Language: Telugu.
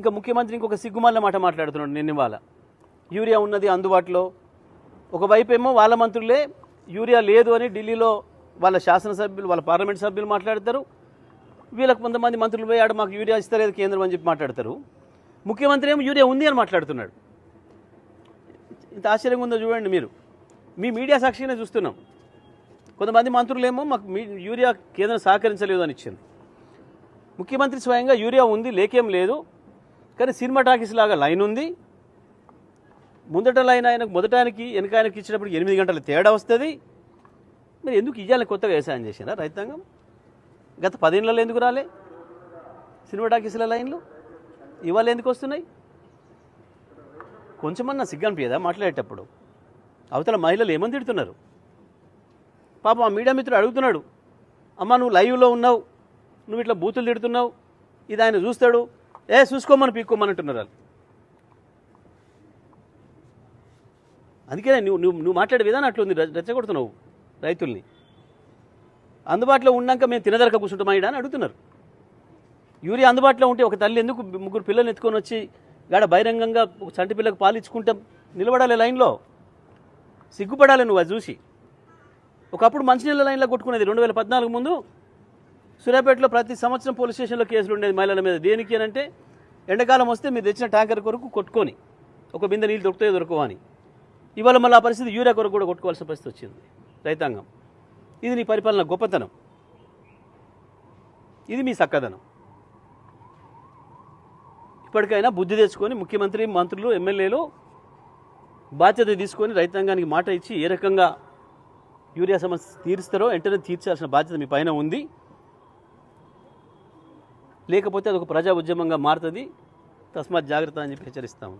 ఇంకా ముఖ్యమంత్రి ఇంకొక సిగ్గుమాల మాట మాట్లాడుతున్నాడు నిన్న ఇవాళ. యూరియా ఉన్నది అందుబాటులో. ఒకవైపు ఏమో వాళ్ళ మంత్రులే యూరియా లేదు అని ఢిల్లీలో వాళ్ళ శాసనసభ్యులు వాళ్ళ పార్లమెంట్ సభ్యులు మాట్లాడతారు. వీళ్ళకి కొంతమంది మంత్రులు పోయి ఆడ మాకు యూరియా ఇస్తలేదు కేంద్రం అని చెప్పి మాట్లాడతారు. ముఖ్యమంత్రి ఏమో యూరియా ఉంది అని మాట్లాడుతున్నాడు. ఇంత ఆశ్చర్యంగా ఉందో చూడండి మీరు. మీ మీడియా సాక్షిగానే చూస్తున్నాం. కొంతమంది మంత్రులేమో మాకు మీ యూరియా కేంద్రం సహకరించలేదు అని ఇచ్చింది. ముఖ్యమంత్రి స్వయంగా యూరియా ఉంది లేకేం లేదు. కానీ సినిమా టాకీస్ లాగా లైన్ ఉంది. ముందట లైన్ ఆయనకు మొదటానికి వెనక ఆయనకి ఇచ్చినప్పుడు ఎనిమిది గంటల తేడా వస్తుంది. మీరు ఎందుకు ఇవ్వాలని కొత్తగా వ్యవసాయం చేసినా రైతాంగం? గత పదేళ్ళలో ఎందుకు రాలే? సినిమా టాకీస్ల లైన్లు ఇవాళ ఎందుకు వస్తున్నాయి? కొంచెమన్నా సిగ్గనిపించదా మాట్లాడేటప్పుడు? అవతల మహిళలు ఏమని తిడుతున్నారు? పాపం ఆ మీడియా మిత్రుడు అడుగుతున్నాడు అమ్మ నువ్వు లైవ్లో ఉన్నావు నువ్వు ఇట్లా బూతులు తిడుతున్నావు ఇది ఆయన చూస్తాడు ఏ చూసుకోమని పీక్కోమని అంటున్నారు వాళ్ళు. అందుకనే నువ్వు నువ్వు నువ్వు మాట్లాడే విధానం అట్లుంది. రెచ్చగొడుతున్నావు రైతుల్ని. అందుబాటులో ఉన్నాక మేము తినదరక కూర్చుంటామా ఈడ అని అడుగుతున్నారు. యూరియా అందుబాటులో ఉంటే ఒక తల్లి ఎందుకు ముగ్గురు పిల్లలు ఎత్తుకొని వచ్చి గాడ బహిరంగంగా ఒక చంటి పిల్లకు పాలు ఇచ్చుకుంటాం? నిలబడాలి లైన్లో. సిగ్గుపడాలి నువ్వు అది చూసి. ఒకప్పుడు మంచినీళ్ళ లైన్లో కొట్టుకునేది రెండు వేల పద్నాలుగు ముందు. సూర్యాపేటలో ప్రతి సంవత్సరం పోలీస్ స్టేషన్లో కేసులు ఉండేది మహిళల మీద. దేనికి అని అంటే ఎండాకాలం వస్తే మీరు తెచ్చిన ట్యాంకర్ కొరకు కొట్టుకొని ఒక బిందె నీళ్ళు దొరుకుతాయో దొరకవు అని ఇవాళ మళ్ళీ ఆ పరిస్థితి యూరియా కొరకు కూడా కొట్టుకోవాల్సిన పరిస్థితి వచ్చింది రైతాంగం. ఇది నీ పరిపాలన గొప్పతనం. ఇది మీ చక్కదనం. ఇప్పటికైనా బుద్ధి తెచ్చుకొని ముఖ్యమంత్రి మంత్రులు ఎమ్మెల్యేలు బాధ్యత తీసుకొని రైతాంగానికి మాట ఇచ్చి ఏ రకంగా యూరియా సమస్య తీరుస్తారో వెంటనే తీర్చాల్సిన బాధ్యత మీ పైన ఉంది. లేకపోతే అది ఒక ప్రజా ఉద్యమంగా మారుతుంది. తస్మాత్ జాగ్రత్త అని చెప్పి హెచ్చరిస్తాము.